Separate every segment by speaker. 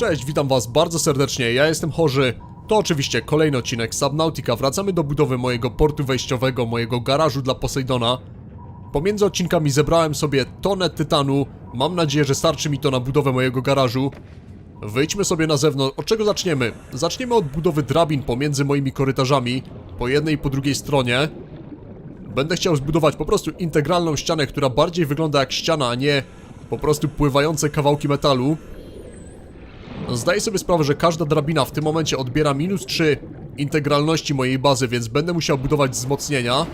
Speaker 1: Cześć, witam was bardzo serdecznie, ja jestem Chorzy. To oczywiście kolejny odcinek Subnautica. Wracamy do budowy mojego portu wejściowego, mojego garażu dla Poseidona. Pomiędzy odcinkami zebrałem sobie tonę tytanu. Mam nadzieję, że starczy mi to na budowę mojego garażu. Wyjdźmy sobie na zewnątrz. Od czego zaczniemy? Zaczniemy od budowy drabin pomiędzy moimi korytarzami, po jednej i po drugiej stronie. Będę chciał zbudować po prostu integralną ścianę, która bardziej wygląda jak ściana, a nie po prostu pływające kawałki metalu. Zdaję sobie sprawę, że każda drabina w tym momencie odbiera minus 3 integralności mojej bazy, więc będę musiał budować wzmocnienia.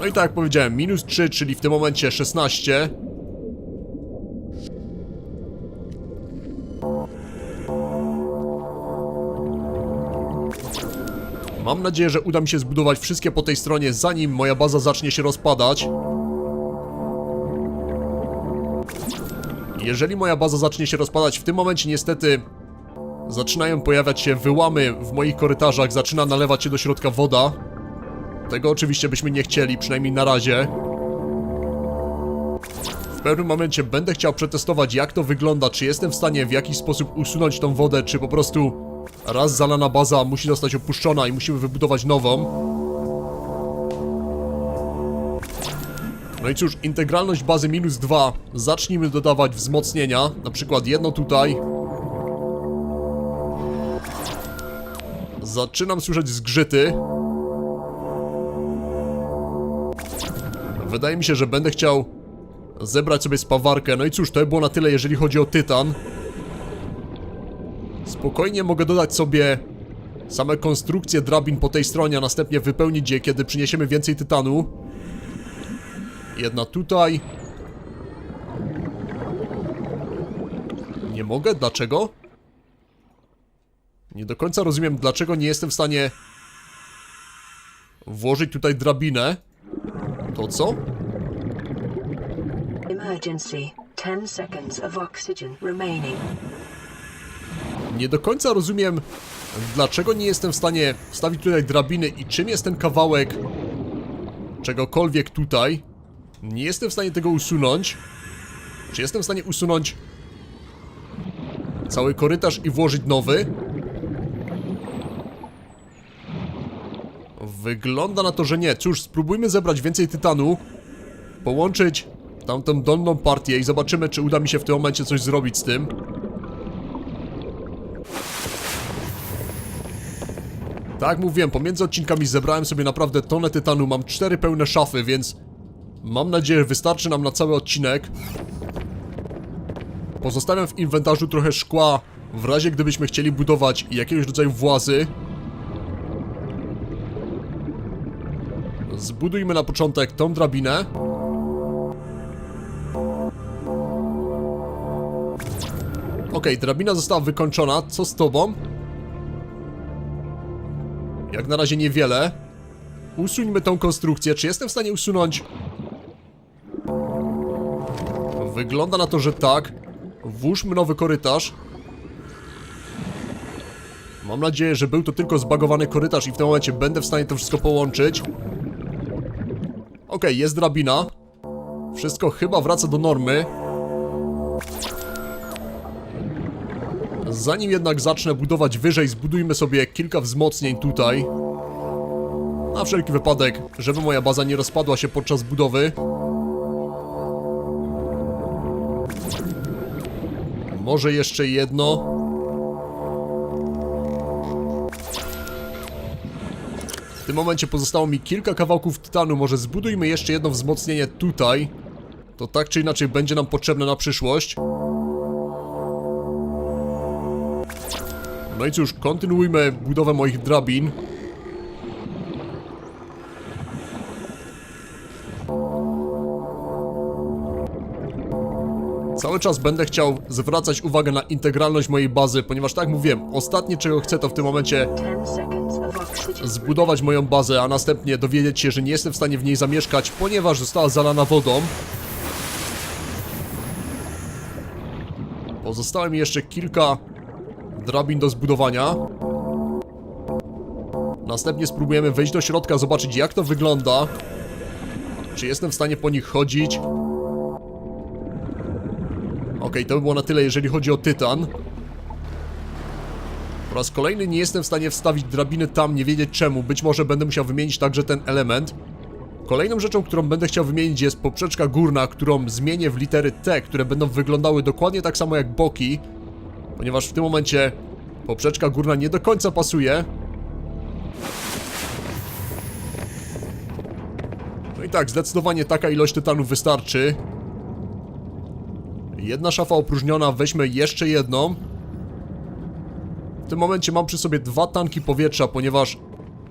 Speaker 1: No i tak jak powiedziałem, minus 3, czyli w tym momencie 16. Mam nadzieję, że uda mi się zbudować wszystkie po tej stronie, zanim moja baza zacznie się rozpadać. Jeżeli moja baza zacznie się rozpadać, w tym momencie niestety zaczynają pojawiać się wyłamy w moich korytarzach, zaczyna nalewać się do środka woda. Tego oczywiście byśmy nie chcieli, przynajmniej na razie. W pewnym momencie będę chciał przetestować jak to wygląda, czy jestem w stanie w jakiś sposób usunąć tą wodę, czy po prostu raz zalana baza musi zostać opuszczona i musimy wybudować nową. No i cóż, integralność bazy minus 2. Zacznijmy dodawać wzmocnienia. Na przykład jedno tutaj. Zaczynam słyszeć zgrzyty. Wydaje mi się, że będę chciał zebrać sobie spawarkę. No i cóż, to by było na tyle, jeżeli chodzi o tytan. Spokojnie mogę dodać sobie same konstrukcje drabin po tej stronie, a następnie wypełnić je, kiedy przyniesiemy więcej tytanu. Jedna tutaj. Nie mogę? Dlaczego? Nie do końca rozumiem, dlaczego nie jestem w stanie włożyć tutaj drabinę. To co?
Speaker 2: Emergency. 10 seconds of oxygen remaining.
Speaker 1: Nie do końca rozumiem, dlaczego nie jestem w stanie wstawić tutaj drabiny i czym jest ten kawałek czegokolwiek tutaj. Nie jestem w stanie tego usunąć. Czy jestem w stanie usunąć cały korytarz i włożyć nowy? Wygląda na to, że nie. Cóż, spróbujmy zebrać więcej tytanu, połączyć tamtą dolną partię i zobaczymy, czy uda mi się w tym momencie coś zrobić z tym. Tak mówiłem, pomiędzy odcinkami zebrałem sobie naprawdę tonę tytanu, mam cztery pełne szafy, więc mam nadzieję, wystarczy nam na cały odcinek. Pozostawiam w inwentarzu trochę szkła, w razie gdybyśmy chcieli budować jakiegoś rodzaju włazy. Zbudujmy na początek tą drabinę. Okej, drabina została wykończona. Co z tobą? Jak na razie niewiele. Usuńmy tą konstrukcję. Czy jestem w stanie usunąć? Wygląda na to, że tak. Włóżmy nowy korytarz. Mam nadzieję, że był to tylko zbagowany korytarz i w tym momencie będę w stanie to wszystko połączyć. Okej, jest drabina. Wszystko chyba wraca do normy. Zanim jednak zacznę budować wyżej, zbudujmy sobie kilka wzmocnień tutaj. Na wszelki wypadek, żeby moja baza nie rozpadła się podczas budowy. Może jeszcze jedno. W tym momencie pozostało mi kilka kawałków tytanu. Może zbudujmy jeszcze jedno wzmocnienie tutaj. To tak czy inaczej będzie nam potrzebne na przyszłość. No i cóż, kontynuujmy budowę moich drabin. Czas będę chciał zwracać uwagę na integralność mojej bazy, ponieważ tak jak mówiłem, ostatnie czego chcę to w tym momencie
Speaker 2: 10 seconds of oxygen.
Speaker 1: zbudować moją bazę, a następnie dowiedzieć się, że nie jestem w stanie w niej zamieszkać, ponieważ została zalana wodą. Pozostało mi jeszcze kilka drabin do zbudowania. Następnie spróbujemy wejść do środka, zobaczyć jak to wygląda. Czy jestem w stanie po nich chodzić? Okej, to by było na tyle, jeżeli chodzi o Tytan. Po raz kolejny nie jestem w stanie wstawić drabiny tam, nie wiedzieć czemu. Być może będę musiał wymienić także ten element. Kolejną rzeczą, którą będę chciał wymienić jest poprzeczka górna, którą zmienię w litery T, które będą wyglądały dokładnie tak samo jak boki, ponieważ w tym momencie poprzeczka górna nie do końca pasuje. No i tak, zdecydowanie taka ilość tytanów wystarczy. Jedna szafa opróżniona, weźmy jeszcze jedną. W tym momencie mam przy sobie dwa tanki powietrza, ponieważ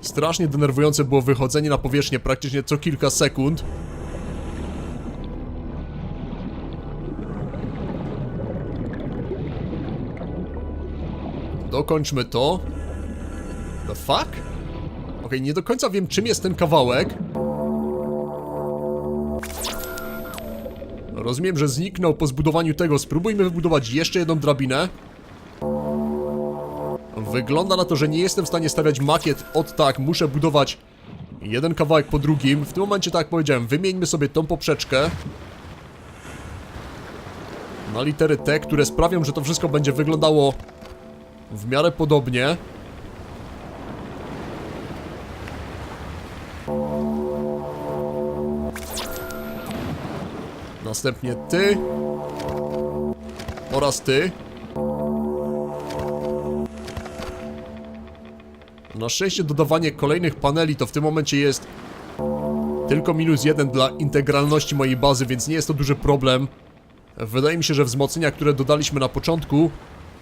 Speaker 1: strasznie denerwujące było wychodzenie na powierzchnię praktycznie co kilka sekund. Dokończmy to. The fuck? Okej, nie do końca wiem czym jest ten kawałek. Rozumiem, że zniknął po zbudowaniu tego. Spróbujmy wybudować jeszcze jedną drabinę. Wygląda na to, że nie jestem w stanie stawiać makiet od tak. Muszę budować jeden kawałek po drugim. W tym momencie, tak jak powiedziałem, wymieńmy sobie tą poprzeczkę. Na litery T, które sprawią, że to wszystko będzie wyglądało w miarę podobnie. Następnie ty. Oraz ty. Na szczęście dodawanie kolejnych paneli to w tym momencie jest tylko minus jeden dla integralności mojej bazy, więc nie jest to duży problem. Wydaje mi się, że wzmocnienia, które dodaliśmy na początku,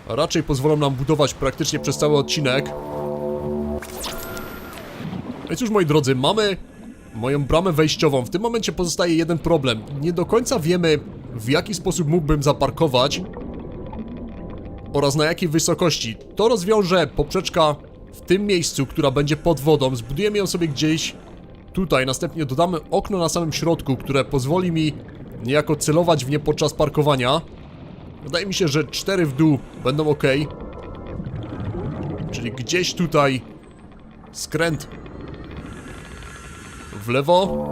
Speaker 1: raczej pozwolą nam budować praktycznie przez cały odcinek. No i cóż, moi drodzy, mamy moją bramę wejściową. W tym momencie pozostaje jeden problem. Nie do końca wiemy, w jaki sposób mógłbym zaparkować oraz na jakiej wysokości. To rozwiąże poprzeczka w tym miejscu, która będzie pod wodą. Zbudujemy ją sobie gdzieś tutaj. Następnie dodamy okno na samym środku, które pozwoli mi niejako celować w nie podczas parkowania. Wydaje mi się, że cztery w dół będą ok. Czyli gdzieś tutaj skręt w lewo.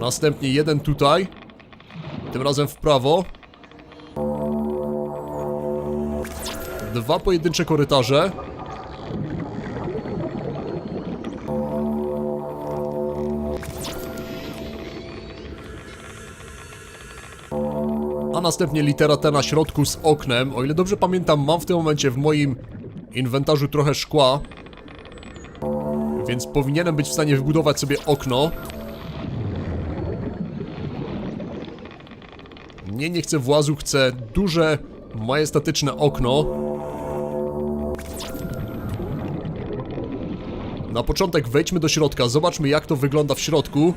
Speaker 1: Następnie jeden tutaj. Tym razem w prawo. Dwa pojedyncze korytarze. A następnie litera T na środku z oknem. O ile dobrze pamiętam, mam w tym momencie w moim inwentarzu trochę szkła. Więc powinienem być w stanie wybudować sobie okno. Nie, nie chcę włazu, chcę duże, majestatyczne okno. Na początek wejdźmy do środka, zobaczmy jak to wygląda w środku.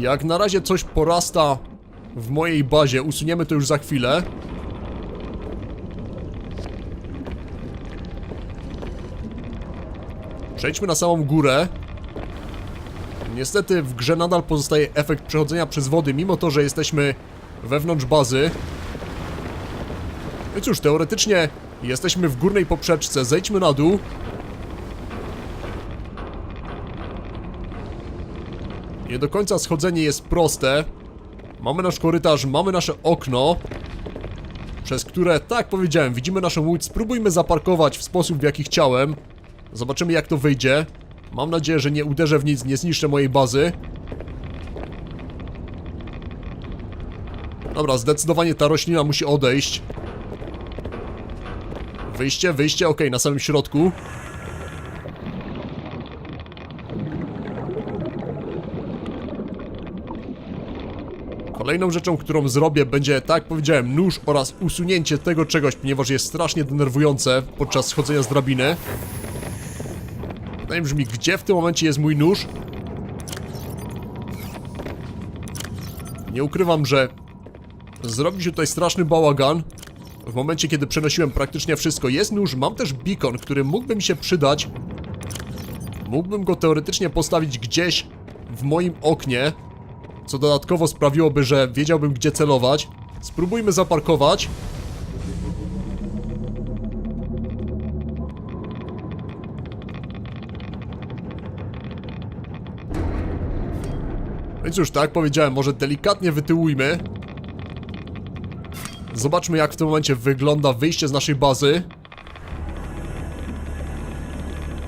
Speaker 1: Jak na razie coś porasta w mojej bazie, usuniemy to już za chwilę. Przejdźmy na samą górę. Niestety w grze nadal pozostaje efekt przechodzenia przez wody, mimo to, że jesteśmy wewnątrz bazy. No cóż, teoretycznie jesteśmy w górnej poprzeczce, zejdźmy na dół. Nie do końca schodzenie jest proste. Mamy nasz korytarz, mamy nasze okno, przez które, tak powiedziałem, widzimy naszą łódź. Spróbujmy zaparkować w sposób, w jaki chciałem. Zobaczymy jak to wyjdzie. Mam nadzieję, że nie uderzę w nic, nie zniszczę mojej bazy. Dobra, zdecydowanie ta roślina musi odejść. Wyjście, wyjście, ok, na samym środku. Kolejną rzeczą, którą zrobię będzie, tak jak powiedziałem, nóż oraz usunięcie tego czegoś, ponieważ jest strasznie denerwujące podczas schodzenia z drabiny. Pytanie brzmi, gdzie w tym momencie jest mój nóż? Nie ukrywam, że zrobi się tutaj straszny bałagan. W momencie, kiedy przenosiłem praktycznie wszystko. Jest nóż, mam też beacon, który mógłby mi się przydać. Mógłbym go teoretycznie postawić gdzieś w moim oknie, co dodatkowo sprawiłoby, że wiedziałbym gdzie celować. Spróbujmy zaparkować. Cóż, tak jak powiedziałem, może delikatnie wytyłujmy. Zobaczmy jak w tym momencie wygląda wyjście z naszej bazy.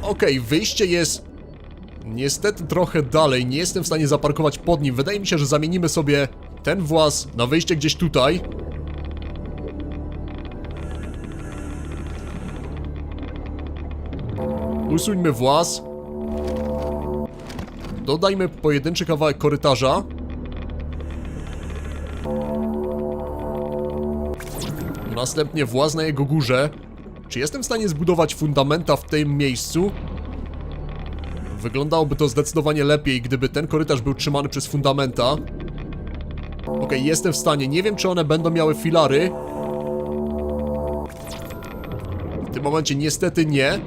Speaker 1: Okej, wyjście jest niestety trochę dalej, nie jestem w stanie zaparkować pod nim. Wydaje mi się, że zamienimy sobie ten włas na wyjście gdzieś tutaj. Usuńmy włas. Dodajmy pojedynczy kawałek korytarza. Następnie właz na jego górze. Czy jestem w stanie zbudować fundamenta w tym miejscu? Wyglądałoby to zdecydowanie lepiej, gdyby ten korytarz był trzymany przez fundamenta. Okej, jestem w stanie. Nie wiem, czy one będą miały filary. W tym momencie niestety nie.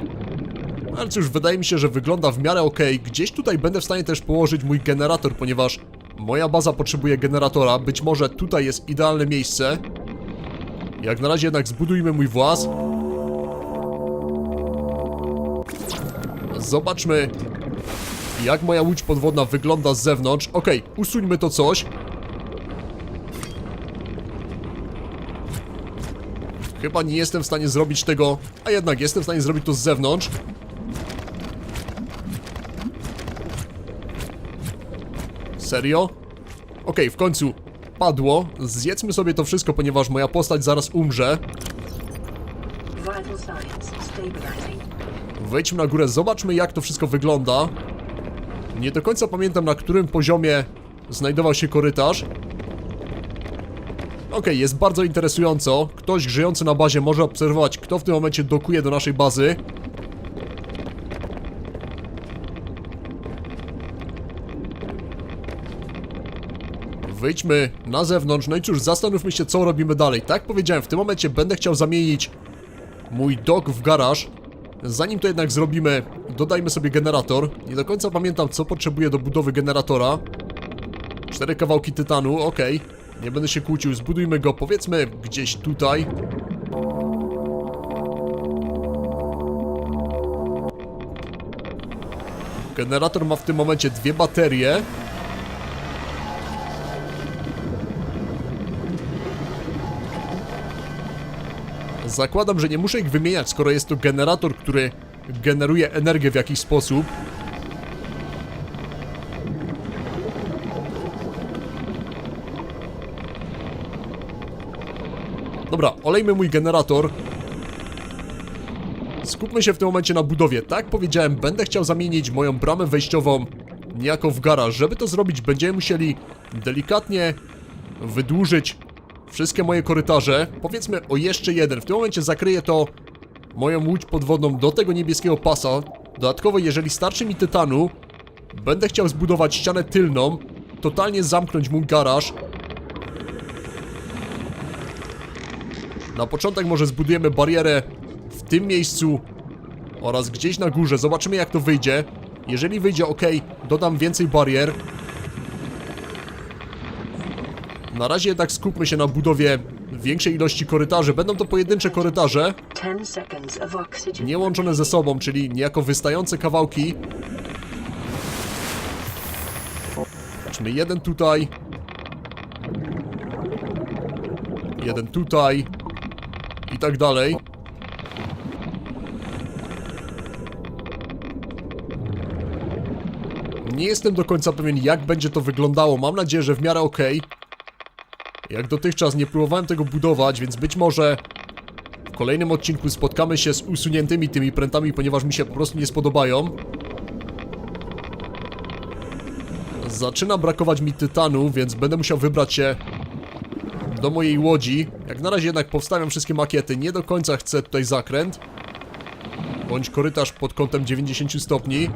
Speaker 1: Ale cóż, wydaje mi się, że wygląda w miarę ok. Gdzieś tutaj będę w stanie też położyć mój generator, ponieważ moja baza potrzebuje generatora. Być może tutaj jest idealne miejsce. Jak na razie jednak zbudujmy mój włas. Zobaczmy, jak moja łódź podwodna wygląda z zewnątrz. Okej, usuńmy to coś. Chyba nie jestem w stanie zrobić tego, a jednak jestem w stanie zrobić to z zewnątrz. Serio? Okej, w końcu padło. Zjedzmy sobie to wszystko, ponieważ moja postać zaraz umrze. Wejdźmy na górę, zobaczmy jak to wszystko wygląda. Nie do końca pamiętam na którym poziomie znajdował się korytarz. Okej, jest bardzo interesująco. Ktoś grzejący na bazie może obserwować, kto w tym momencie dokuje do naszej bazy. Wyjdźmy na zewnątrz, no i cóż, zastanówmy się, co robimy dalej. Tak jak powiedziałem, w tym momencie będę chciał zamienić mój dok w garaż. Zanim to jednak zrobimy, dodajmy sobie generator. Nie do końca pamiętam, co potrzebuję do budowy generatora. Cztery kawałki tytanu, okej. Nie będę się kłócił, zbudujmy go powiedzmy gdzieś tutaj. Generator ma w tym momencie dwie baterie. Zakładam, że nie muszę ich wymieniać, skoro jest to generator, który generuje energię w jakiś sposób. Dobra, olejmy mój generator. Skupmy się w tym momencie na budowie. Tak jak powiedziałem, będę chciał zamienić moją bramę wejściową niejako w garaż. Żeby to zrobić, będziemy musieli delikatnie wydłużyć wszystkie moje korytarze. Powiedzmy o jeszcze jeden. W tym momencie zakryję to moją łódź podwodną do tego niebieskiego pasa. Dodatkowo, jeżeli starczy mi tytanu, będę chciał zbudować ścianę tylną, totalnie zamknąć mój garaż. Na początek może zbudujemy barierę w tym miejscu oraz gdzieś na górze. Zobaczymy jak to wyjdzie. Jeżeli wyjdzie ok, dodam więcej barier. Na razie jednak skupmy się na budowie większej ilości korytarzy. Będą to pojedyncze korytarze,
Speaker 2: 10 seconds of oxygen.
Speaker 1: nie łączone ze sobą, czyli niejako wystające kawałki. Zobaczmy, jeden tutaj. Jeden tutaj. I tak dalej. Nie jestem do końca pewien, jak będzie to wyglądało. Mam nadzieję, że w miarę ok. Jak dotychczas nie próbowałem tego budować, więc być może w kolejnym odcinku spotkamy się z usuniętymi tymi prętami, ponieważ mi się po prostu nie spodobają. Zaczyna brakować mi tytanu, więc będę musiał wybrać się do mojej łodzi. Jak na razie jednak powstawiam wszystkie makiety, nie do końca chcę tutaj zakręt. Bądź korytarz pod kątem 90 stopni.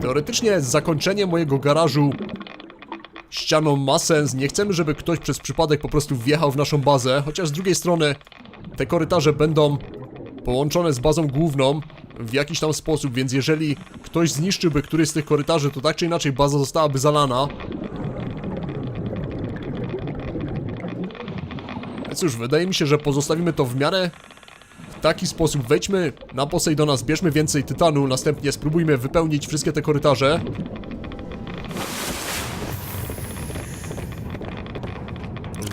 Speaker 1: Teoretycznie zakończenie mojego garażu ścianą ma sens. Nie chcemy, żeby ktoś przez przypadek po prostu wjechał w naszą bazę, chociaż z drugiej strony te korytarze będą połączone z bazą główną w jakiś tam sposób, więc jeżeli ktoś zniszczyłby któryś z tych korytarzy, to tak czy inaczej baza zostałaby zalana. Cóż, wydaje mi się, że pozostawimy to w miarę taki sposób. Wejdźmy na Poseidona, zbierzmy więcej tytanu, następnie spróbujmy wypełnić wszystkie te korytarze.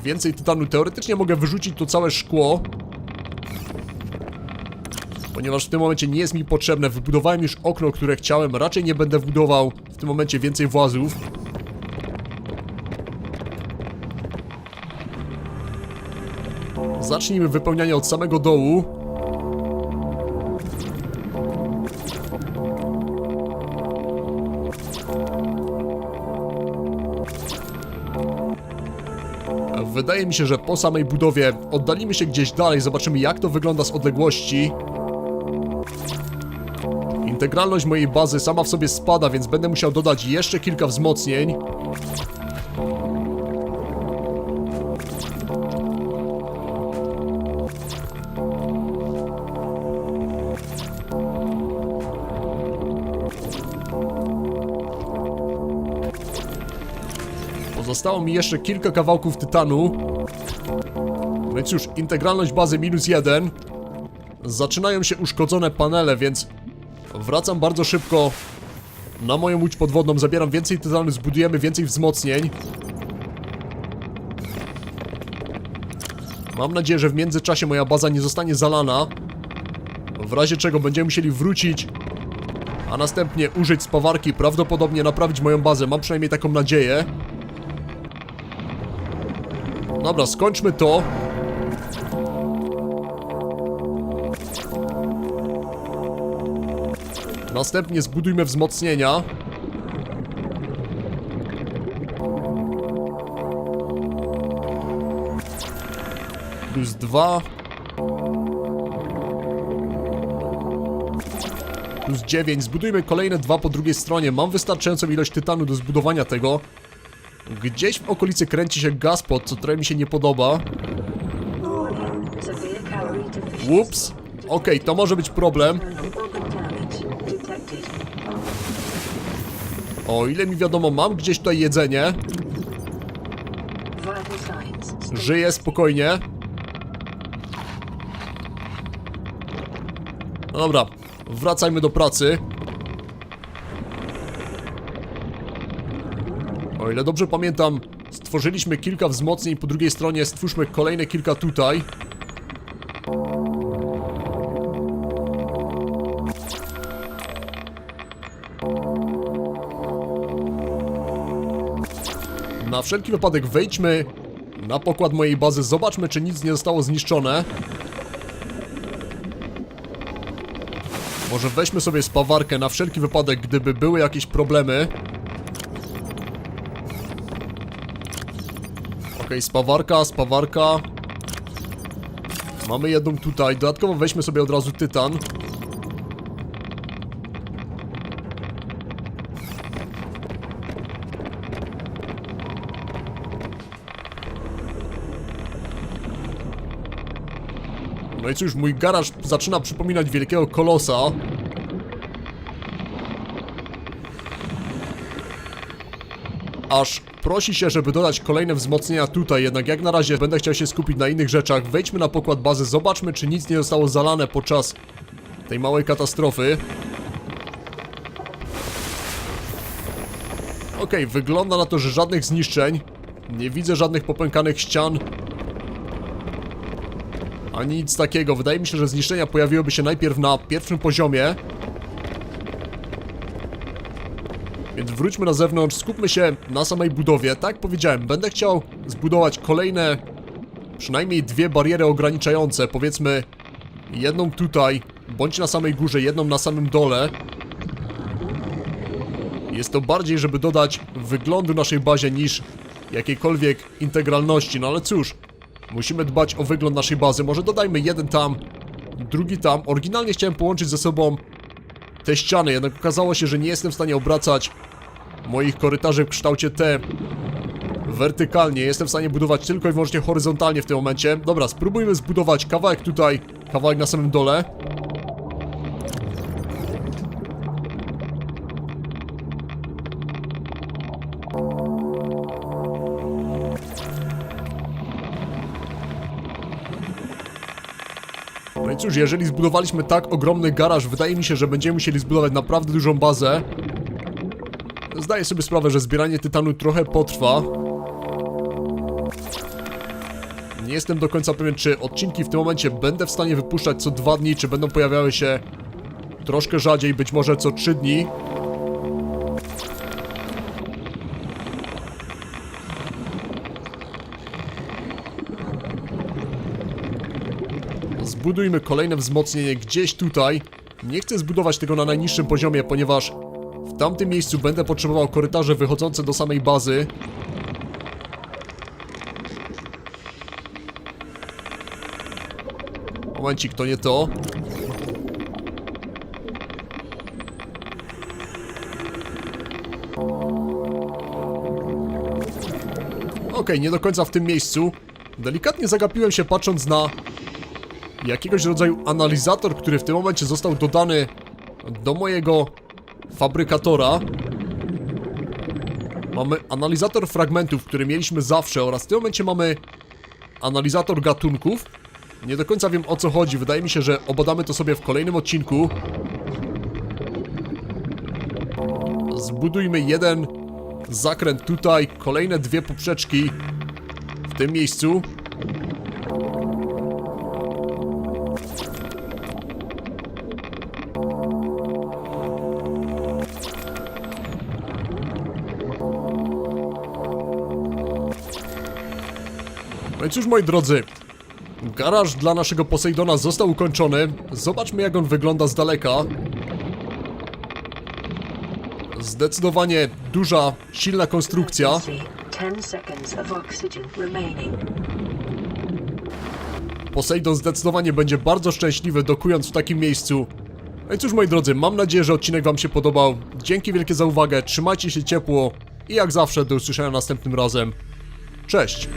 Speaker 1: Więcej tytanu. Teoretycznie mogę wyrzucić to całe szkło. Ponieważ w tym momencie nie jest mi potrzebne. Wybudowałem już okno, które chciałem. Raczej nie będę budował w tym momencie więcej włazów. Zacznijmy wypełnianie od samego dołu. Wydaje mi się, że po samej budowie oddalimy się gdzieś dalej, zobaczymy jak to wygląda z odległości. Integralność mojej bazy sama w sobie spada, więc będę musiał dodać jeszcze kilka wzmocnień. Pozostało mi jeszcze kilka kawałków tytanu. Więc już integralność bazy minus jeden. Zaczynają się uszkodzone panele, więc wracam bardzo szybko na moją łódź podwodną. Zabieram więcej tytanu, zbudujemy więcej wzmocnień. Mam nadzieję, że w międzyczasie moja baza nie zostanie zalana. W razie czego będziemy musieli wrócić, a następnie użyć spawarki, prawdopodobnie naprawić moją bazę. Mam przynajmniej taką nadzieję. Dobra, skończmy to. Następnie zbudujmy wzmocnienia. Plus dwa. Plus 9. Zbudujmy kolejne dwa po drugiej stronie. Mam wystarczającą ilość tytanu do zbudowania tego. Gdzieś w okolicy kręci się gazpod, co trochę mi się nie podoba. Ups. Okej, to może być problem. O ile mi wiadomo, mam gdzieś tutaj jedzenie. Żyję spokojnie. No dobra, wracajmy do pracy. O ile dobrze pamiętam, stworzyliśmy kilka wzmocnień po drugiej stronie, stwórzmy kolejne kilka tutaj. Na wszelki wypadek wejdźmy na pokład mojej bazy, zobaczmy czy nic nie zostało zniszczone. Może weźmy sobie spawarkę na wszelki wypadek, gdyby były jakieś problemy. Okej, spawarka, spawarka. Mamy jedną tutaj, dodatkowo weźmy sobie od razu tytan. No i cóż, mój garaż zaczyna przypominać wielkiego kolosa. Aż prosi się, żeby dodać kolejne wzmocnienia tutaj, jednak jak na razie będę chciał się skupić na innych rzeczach. Wejdźmy na pokład bazy, zobaczmy czy nic nie zostało zalane podczas tej małej katastrofy. Okej, wygląda na to, że żadnych zniszczeń. Nie widzę żadnych popękanych ścian. Ani nic takiego. Wydaje mi się, że zniszczenia pojawiłyby się najpierw na pierwszym poziomie. Więc wróćmy na zewnątrz, skupmy się na samej budowie. Tak jak powiedziałem, będę chciał zbudować kolejne, przynajmniej dwie bariery ograniczające. Powiedzmy, jedną tutaj, bądź na samej górze, jedną na samym dole. Jest to bardziej, żeby dodać wyglądu naszej bazie niż jakiejkolwiek integralności. No ale cóż, Musimy dbać o wygląd naszej bazy. Może dodajmy jeden tam, drugi tam. Oryginalnie chciałem połączyć ze sobą te ściany, jednak okazało się, że nie jestem w stanie obracać moich korytarzy w kształcie T wertykalnie. Jestem w stanie budować tylko i wyłącznie horyzontalnie w tym momencie. Dobra, spróbujmy zbudować kawałek tutaj, kawałek na samym dole. Cóż, jeżeli zbudowaliśmy tak ogromny garaż, wydaje mi się, że będziemy musieli zbudować naprawdę dużą bazę. Zdaję sobie sprawę, że zbieranie tytanu trochę potrwa. Nie jestem do końca pewien, czy odcinki w tym momencie będę w stanie wypuszczać co dwa dni, czy będą pojawiały się troszkę rzadziej, być może co trzy dni. Zbudujmy kolejne wzmocnienie gdzieś tutaj. Nie chcę zbudować tego na najniższym poziomie, ponieważ w tamtym miejscu będę potrzebował korytarze wychodzące do samej bazy. Momencik, to nie to. Okej, nie do końca w tym miejscu. Delikatnie zagapiłem się patrząc na jakiegoś rodzaju analizator, który w tym momencie został dodany do mojego fabrykatora. Mamy analizator fragmentów, który mieliśmy zawsze oraz w tym momencie mamy analizator gatunków. Nie do końca wiem o co chodzi, wydaje mi się, że obadamy to sobie w kolejnym odcinku. Zbudujmy jeden zakręt tutaj, kolejne dwie poprzeczki w tym miejscu. No i cóż, moi drodzy, garaż dla naszego Poseidona został ukończony. Zobaczmy, jak on wygląda z daleka. Zdecydowanie duża, silna konstrukcja.
Speaker 2: Emergency. 10 seconds of oxygen remaining.
Speaker 1: Poseidon zdecydowanie będzie bardzo szczęśliwy dokując w takim miejscu. No i cóż, moi drodzy, mam nadzieję, że odcinek Wam się podobał. Dzięki wielkie za uwagę, trzymajcie się ciepło i jak zawsze do usłyszenia następnym razem. Cześć!